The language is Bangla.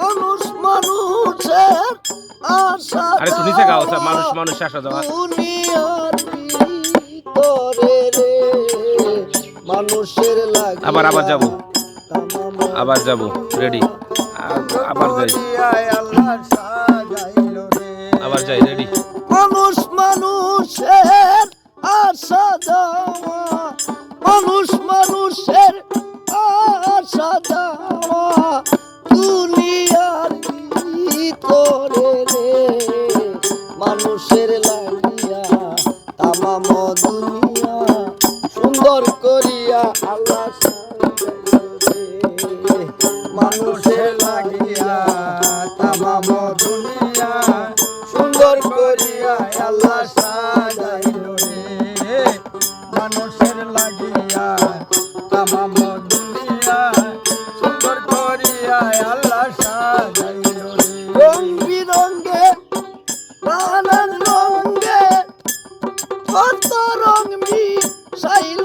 মানুষ মানুষ মানুষ আশা মানুষের আবার আবার যাব। আবার যাব রেডি আবার যাই। আবার যাই রেডি মানুষ মানুষের ভিতরে রে, মানুষের লাগিয়া, তামাম দুনিয়া সুন্দর করিয়া আল্লাহ মানুষের লাগিয়া, তামাম দুনিয়া সুন্দর করিয়া আল্লাহ সাজাইলো রে। মানুষের লাগিয়া, তামাম দুনিয়া সুন্দর করিয়া আল্লাহ সাজাইলো নানান রঙে কত রং মিশাইলো